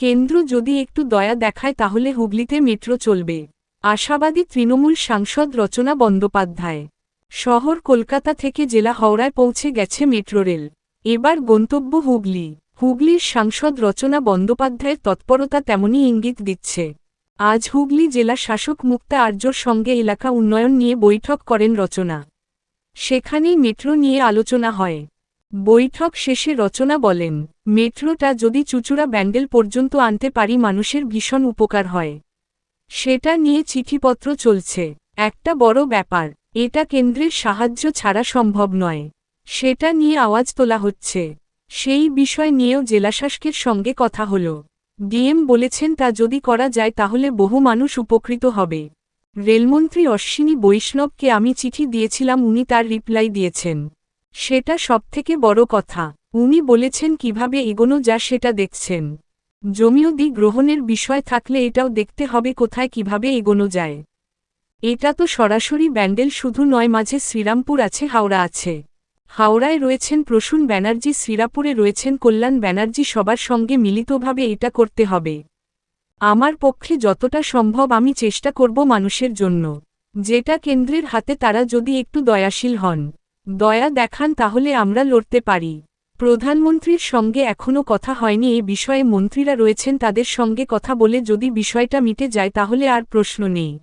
কেন্দ্র যদি একটু দয়া দেখায় তাহলে হুগলিতে মেট্রো চলবে। আশাবাদী তৃণমূল সাংসদ রচনা বন্দ্যোপাধ্যায়। শহর কলকাতা থেকে জেলা হাওড়ায় পৌঁছে গেছে মেট্রো রেল। এবার গন্তব্য হুগলি। হুগলির সাংসদ রচনা বন্দ্যোপাধ্যায়ের তৎপরতা তেমনই ইঙ্গিত দিচ্ছে। আজ হুগলি জেলা শাসক মুক্তা আর্যর সঙ্গে এলাকা উন্নয়ন নিয়ে বৈঠক করেন রচনা। সেখানেই মেট্রো নিয়ে আলোচনা হয়। বৈঠক শেষে রচনা বলেন, মেট্রোটা যদি চুচুড়া ব্যান্ডেল পর্যন্ত আনতে পারি মানুষের ভীষণ উপকার হয়। সেটা নিয়ে চিঠিপত্র চলছে। একটা বড় ব্যাপার, এটা কেন্দ্রের সাহায্য ছাড়া সম্ভব নয়। সেটা নিয়ে আওয়াজ তোলা হচ্ছে। সেই বিষয় নিয়েও জেলাশাসকের সঙ্গে কথা হল। ডিএম বলেছেন, তা যদি করা যায় তাহলে বহু মানুষ উপকৃত হবে। রেলমন্ত্রী অশ্বিনী বৈষ্ণবকে আমি চিঠি দিয়েছিলাম, উনি তার রিপ্লাই দিয়েছেন। সেটা সবথেকে বড় কথা। উনি বলেছেন কীভাবে এগোনো যা সেটা দেখছেন। জমিয়দি গ্রহণের বিষয় থাকলে এটাও দেখতে হবে কোথায় কীভাবে এগোনো যায়। এটা তো সরাসরি ব্যান্ডেল শুধু নয়, মাঝে শ্রীরামপুর আছে, হাওড়া আছে। হাওড়ায় রয়েছেন প্রসূন ব্যানার্জি শ্রীরাপুরে রয়েছেন কল্যাণ ব্যানার্জি, সবার সঙ্গে মিলিতভাবে এটা করতে হবে। আমার পক্ষে যতটা সম্ভব আমি চেষ্টা করব মানুষের জন্য। যেটা কেন্দ্রের হাতে, তারা যদি একটু দয়াশীল হন। দয়া দেখান তাহলে আমরা লড়তে পারি। প্রধানমন্ত্রীর সঙ্গে এখনও কথা হয়নি এ বিষয়ে মন্ত্রীরা রয়েছেন তাদের সঙ্গে কথা বলে যদি বিষয়টা মিটে যায় তাহলে আর প্রশ্ন নেই।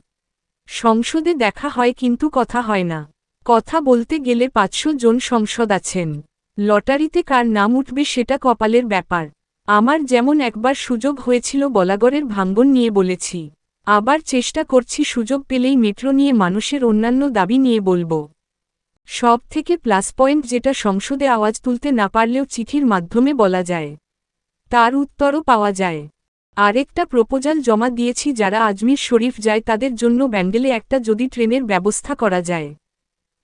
সংসদে দেখা হয় কিন্তু কথা হয় না। কথা বলতে গেলে পাঁচশো জন সংসদ আছেন। লটারিতে কার নাম উঠবে সেটা কপালের ব্যাপার। আমার যেমন একবার সুযোগ হয়েছিল বলাগড়ের ভাঙ্গন নিয়ে বলেছি। আবার চেষ্টা করছি সুযোগ পেলেই মেট্রো নিয়ে মানুষের অন্যান্য দাবি নিয়ে বলব। সব থেকে প্লাস পয়েন্ট যেটা সংসদে আওয়াজ তুলতে না পারলেও চিঠির মাধ্যমে বলা যায়। তার উত্তরও পাওয়া যায়। আরেকটা প্রপোজাল জমা দিয়েছি যারা আজমির শরীফ যায় তাদের জন্য ব্যান্ডেলে একটা যদি ট্রেনের ব্যবস্থা করা যায়।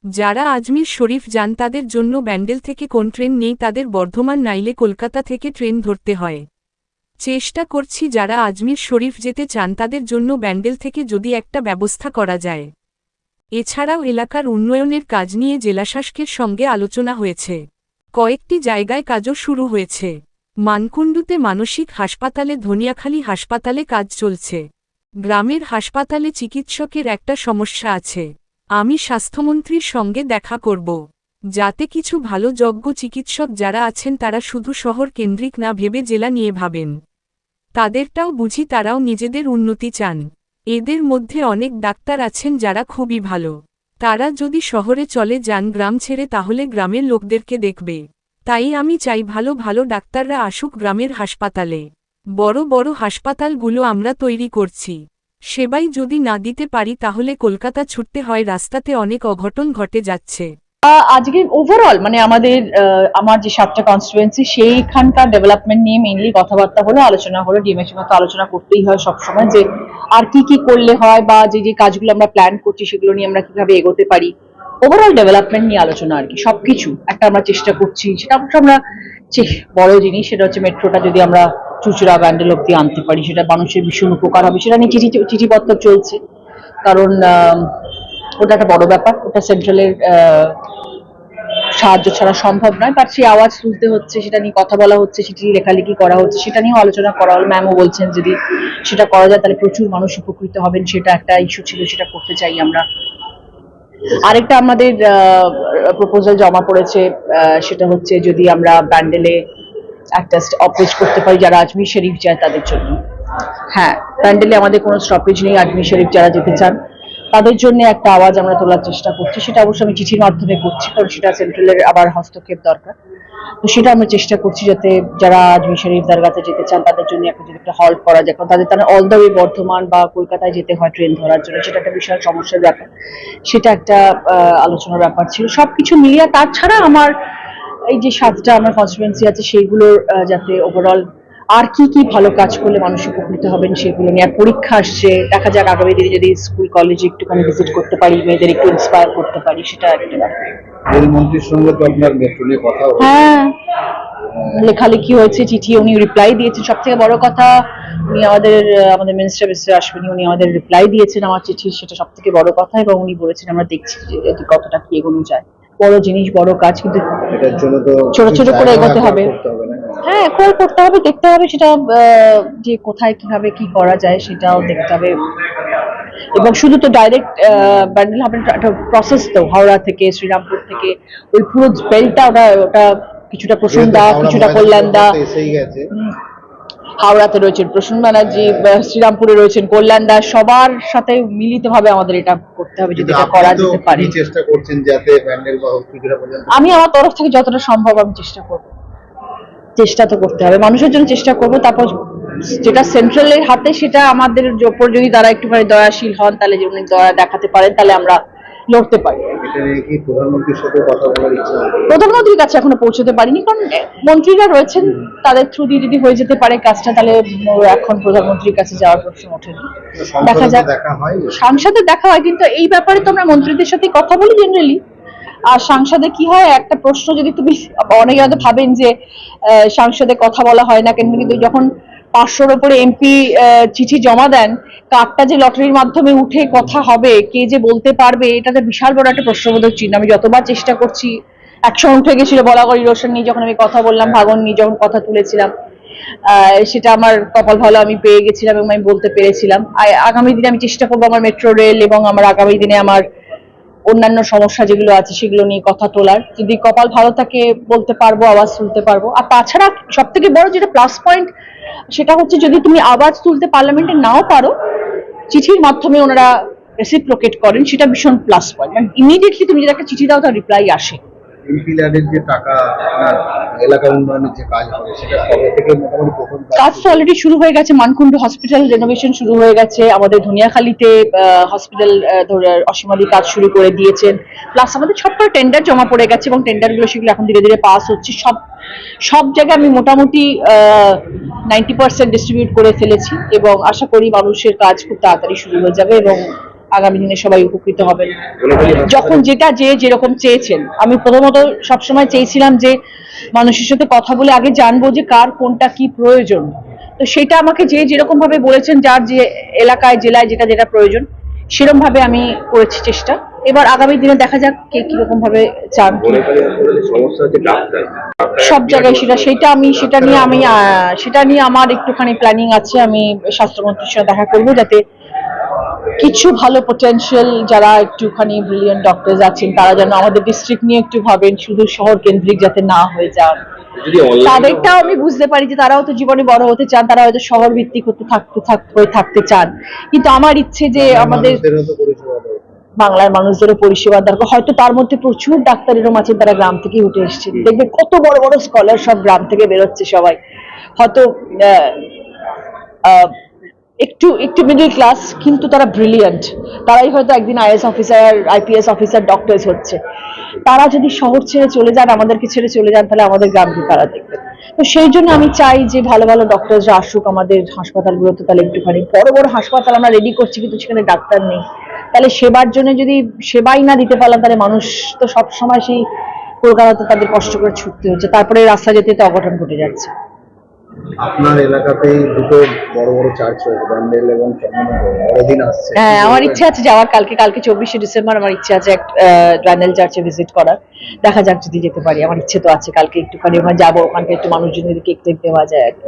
যারা আজমির শরীফ যান তাদের জন্য ব্যান্ডেল থেকে কোন ট্রেন নেই তাদের বর্ধমান নাইলে কলকাতা থেকে ট্রেন ধরতে হয়। চেষ্টা করছি যারা আজমির শরীফ যেতে চান তাদের জন্য ব্যান্ডেল থেকে যদি একটা ব্যবস্থা করা যায়। এছাড়াও এলাকার উন্নয়নের কাজ নিয়ে জেলাশাসকের সঙ্গে আলোচনা হয়েছে। কয়েকটি জায়গায় কাজও শুরু হয়েছে। মানকুণ্ডুতে মানসিক হাসপাতালে ধনিয়াখালী হাসপাতালে কাজ চলছে। গ্রামের হাসপাতালে চিকিৎসকের একটা সমস্যা আছে। আমি স্বাস্থ্যমন্ত্রীর সঙ্গে দেখা করব। যাতে কিছু ভালো যজ্ঞ চিকিৎসক যারা আছেন তারা শুধু শহর কেন্দ্রিক না ভেবে জেলা নিয়ে ভাবেন। তাদেরটাও বুঝি তারাও নিজেদের উন্নতি চান। এদের মধ্যে অনেক ডাক্তার আছেন যারা খুবই ভালো। তারা যদি শহরে চলে যান গ্রাম ছেড়ে তাহলে গ্রামের লোকদেরকে দেখবে। তাই আমি চাই ভালো ভালো ডাক্তাররা আসুক গ্রামের হাসপাতালে। বড় বড় হাসপাতালগুলো আমরা তৈরি করছি। সেবাই যদি না দিতে পারি তাহলে কলকাতা ছুটতে হয়, রাস্তাতে অনেক অঘটন ঘটে যাচ্ছে। আজকে ওভারঅল মানে আমাদের আমার যে সাতটা কনস্টিটুয়েন্সি সেইখানকার ডেভেলপমেন্ট নিয়ে মেইনলি কথাবার্তা হলো, আলোচনা হলো ডিএমএর সঙ্গে আলোচনা করতেই হয় সবসময় যে আর কি কি করলে হয় বা যে যে কাজগুলো আমরা প্ল্যান করছি, সেগুলো নিয়ে আমরা কীভাবে এগোতে পারি। ওভারঅল ডেভেলপমেন্ট নিয়ে আলোচনা আর কি, সবকিছু একটা আমরা চেষ্টা করছি। সেটা অবশ্য আমরা বড় জিনিস, সেটা হচ্ছে মেট্রোটা যদি আমরা চুচুড়া ব্যান্ডেল অব্দি আনতে পারি, সেটা মানুষের ভীষণ উপকার হবে, সেটা নিয়ে চিঠি চিঠিপত্র চলছে। কারণ ওটা একটা বড় ব্যাপার। ওটা সেন্ট্রালের সাহায্য ছাড়া সম্ভব নয় বাট সেই আওয়াজ তুলতে হচ্ছে, সেটা নিয়ে কথা বলা হচ্ছে, সেটি লেখালেখি করা হচ্ছে, সেটা নিয়েও আলোচনা করা হলো। ম্যামও বলছেন যদি সেটা করা যায়, তাহলে প্রচুর মানুষ উপকৃত হবেন, সেটা একটা ইস্যু ছিল, সেটা করতে চাই আমরা। আরেকটা আমাদের প্রপোজাল জমা পড়েছে সেটা হচ্ছে যদি আমরা ব্যান্ডেলে একটা অপরেজ করতে পারি যারা আজমির শরীফ যায় তাদের জন্য। হ্যাঁ ব্যান্ডেলে আমাদের কোনো স্টপেজ নেই, আজমির শরীফ যারা যেতে চান। তাদের জন্য একটা আওয়াজ আমরা তোলার চেষ্টা করছি। সেটা অবশ্য আমি চিঠির মাধ্যমে করছি, কারণ সেটা সেন্ট্রালের আবার হস্তক্ষেপ দরকার। তো সেটা আমরা চেষ্টা করছি যাতে যারা আজমি শরীফ দরগাতে যেতে চান, তাদের জন্য একটা যদি একটা হল্ট করা যায়, কারণ তাদের তারা অল দ্য ওয়ে বর্ধমান বা কলকাতায় যেতে হয় ট্রেন ধরার জন্য, সেটা একটা বিশাল সমস্যার ব্যাপার। সেটা একটা আলোচনার ব্যাপার ছিল। সবকিছু মিলিয়ে তাছাড়া আমার এই যে সাতটা আমার কনস্টিটুয়েন্সি আছে, সেইগুলোর যাতে ওভারঅল আর কি কি ভালো কাজ করলে মানুষ উপকৃত হবেন সেগুলো নিয়ে? আর পরীক্ষা আসছে দেখা যাক আগামী দিনে যদি স্কুল কলেজে একটুখানি ভিজিট করতে পারি মেয়েদের একটু ইন্সপায়ার করতে পারি সেটা একটা রেলমন্ত্রীর সঙ্গে তো আপনার মেট্রো নিয়ে কথা হ্যাঁ। লেখালেখি হয়েছে চিঠি উনি রিপ্লাই দিয়েছেন। সব থেকে বড় কথা উনি আমাদের আমাদের মিনিস্টার মিস্টার আসবেনি উনি আমাদের রিপ্লাই দিয়েছেন আমার চিঠি সেটা সব থেকে বড় কথা এবং উনি বলেছেন আমরা দেখছি যে কতটা কি এগোনো যায়। বড় জিনিস বড় কাজ কিন্তু ছোট ছোট করে এগোতে হবে। হ্যাঁ কল করতে হবে দেখতে হবে সেটা যে কোথায় কীভাবে কি করা যায় সেটাও দেখতে হবে। এবং শুধু তো ডাইরেক্ট ব্যান্ডেল হবে একটা প্রসেস তো হাওড়া থেকে শ্রীরামপুর থেকে ওই পুরো বেলটা ওটা ওটা কিছুটা যেহেতু হাওড়া কিছুটা এসেই গেছে। হাওড়াতে রয়েছেন প্রসন্ন ব্যানার্জি শ্রীরামপুরে রয়েছেন কল্যাণদা সবার সাথে মিলিতভাবে আমাদের এটা করতে হবে যদি এটা করা যেতে পারে। চেষ্টা করছেন যাতে আমি আমার তরফ থেকে যতটা সম্ভব আমি চেষ্টা করব। চেষ্টা তো করতে হবে। মানুষের জন্য চেষ্টা করব তারপর যেটা সেন্ট্রালের হাতে সেটা আমাদের ওপর যদি তারা একটুখানি দয়াশীল হন তাহলে যে উনি দয়া দেখাতে পারেন তাহলে আমরা লড়তে পারি। প্রধানমন্ত্রীর কাছে এখনও পৌঁছতে পারিনি কারণ মন্ত্রীরা রয়েছেন তাদের থ্রু দিয়ে যদি হয়ে যেতে পারে কাজটা তাহলে এখন প্রধানমন্ত্রীর কাছে যাওয়ার প্রশ্ন ওঠেনি দেখা যাক। সাংসদে দেখা হয় কিন্তু এই ব্যাপারে তো আমরা মন্ত্রীদের সাথে কথা বলি জেনারেলি আর সাংসদে কি হয়? একটা প্রশ্ন যদি তুমি অনেকে হয়তো ভাবেন যে সাংসদে কথা বলা হয় না কেন কিন্তু যখন পাঁচশোর ওপরে এমপি চিঠি জমা দেন কার্ডটা যে লটারির মাধ্যমে উঠে কথা হবে কে যে বলতে পারবে এটাতে বিশাল বড় একটা প্রশ্নবোধক চিহ্ন। আমি যতবার চেষ্টা করছি একসময় উঠে গেছিল বলাগড়ি রোশন নিয়ে যখন আমি কথা বললাম ভাগন নিয়ে যখন কথা তুলেছিলাম আহ, সেটা আমার কপাল ভালো আমি পেয়ে গেছিলাম এবং আমি বলতে পেরেছিলাম। আগামী দিনে আমি চেষ্টা করব আমার মেট্রো রেল এবং আমার আগামী দিনে আমার অন্যান্য সমস্যা যেগুলো আছে সেগুলো নিয়ে কথা তোলার। যদি কপাল ভালো থাকে, বলতে পারব, আওয়াজ তুলতে পারব। আর তাছাড়া সব থেকে বড় যেটা প্লাস পয়েন্ট সেটা হচ্ছে যদি তুমি আওয়াজ তুলতে পার্লামেন্টে নাও পারো, চিঠির মাধ্যমে ওনারা রেসিপ্রোকেট করেন, সেটা ভীষণ প্লাস পয়েন্ট ইমিডিয়েটলি তুমি যদি একটা চিঠি দাও, তার রিপ্লাই আসে। ল্যাডের যে টাকা আপনার এলাকা উন্নয়নের যে কাজ হবে সেটা কবে থেকে মোটামুটি প্রথম কাজ তো অলরেডি শুরু হয়ে গেছে। মানকুণ্ড হসপিটাল রেনোভেশন শুরু হয়ে গেছে। আমাদের ধনিয়াখালীতে হসপিটাল অসীমাদি কাজ শুরু করে দিয়েছেন। প্লাস আমাদের ছোট্ট টেন্ডার জমা পড়ে গেছে এবং টেন্ডারগুলো সেগুলো এখন ধীরে ধীরে পাস হচ্ছে। সব সব জায়গায় আমি মোটামুটি নাইনটি পার্সেন্ট ডিস্ট্রিবিউট করে ফেলেছি এবং আশা করি মানুষের কাজ খুব তাড়াতাড়ি শুরু হয়ে যাবে এবং আগামী দিনে সবাই উপকৃত হবেন। যখন যেটা যে যেরকম চেয়েছেন, আমি প্রথমত সবসময় চেয়েছিলাম যে মানুষের সাথে কথা বলে আগে জানব যে কার কোনটা কি প্রয়োজন। তো সেটা আমাকে যে যেরকম ভাবে বলেছেন, যার যে এলাকায়, জেলায় যেটা যেটা প্রয়োজন, সেরকম ভাবে আমি করেছি চেষ্টা। এবার আগামী দিনে দেখা যাক কে কীরকম ভাবে চান সব জায়গায় সেটা সেটা আমি, সেটা নিয়ে আমি সেটা নিয়ে আমার একটুখানি প্ল্যানিং আছে, আমি স্বাস্থ্যমন্ত্রীর সাথে দেখা করব যাতে কিছু ভালো পটেনশিয়াল যারা একটুখানি ব্রিলিয়ান্ট ডক্টরস আছেন তারা যেন আমাদের ডিস্ট্রিক্ট নিয়ে একটু ভাবেন শুধু শহর কেন্দ্রিক যাতে না হয়ে যান। তাদেরটাও আমি বুঝতে পারি যে তারাও তো জীবনে বড় হতে চান তারা হয়তো শহর ভিত্তিক হতে থাকতে হয়ে থাকতে চান। কিন্তু আমার ইচ্ছে যে আমাদের। বাংলার মানুষদেরও পরিষেবা দরকার। হয়তো তার মধ্যে প্রচুর ডাক্তার এরকম আছেন তারা গ্রাম থেকে উঠে এসেছেন দেখবে কত বড় বড় স্কলার সব গ্রাম থেকে বেরোচ্ছে সবাই। হয়তো আহ, একটু একটু মিডল ক্লাস কিন্তু তারা ব্রিলিয়ান্ট তারাই হয়তো একদিন IAS officer IPS officer doctors হচ্ছে। তারা যদি শহর ছেড়ে চলে যান, আমাদেরকে ছেড়ে চলে যান, তাহলে আমাদের গ্রামকে তারা দেখবে? তো সেই জন্য আমি চাই যে ভালো ভালো ডক্টরসরা আসুক আমাদের হাসপাতালগুলোতে, তাহলে একটুখানি। বড় বড় হাসপাতাল আমরা রেডি করছি, কিন্তু সেখানে ডাক্তার নেই। তাহলে সেবার জন্য যদি সেবাই না দিতে পারলাম, তাহলে মানুষ তো সবসময় সেই কলকাতাতে তাদের কষ্ট করে ছুটতে হচ্ছে। তারপরে রাস্তা যেতে তো অঘটন ঘটে যাচ্ছে। আপনার এলাকাতেই দুটো বড় বড় চার্চ রয়েছে ব্যান্ডেল এবং আসছে। হ্যাঁ আমার ইচ্ছা আছে যাওয়ার। কালকে কালকে চব্বিশে ডিসেম্বর আমার ইচ্ছা আছে এক ড্যানেল চার্চে ভিজিট করার। দেখা যাক যদি যেতে পারি। আমার ইচ্ছে তো আছে কালকে একটুখানি ওখানে যাব। ওখানকে একটু মানুষজনের কেক টেক দেওয়া যায় আর কি।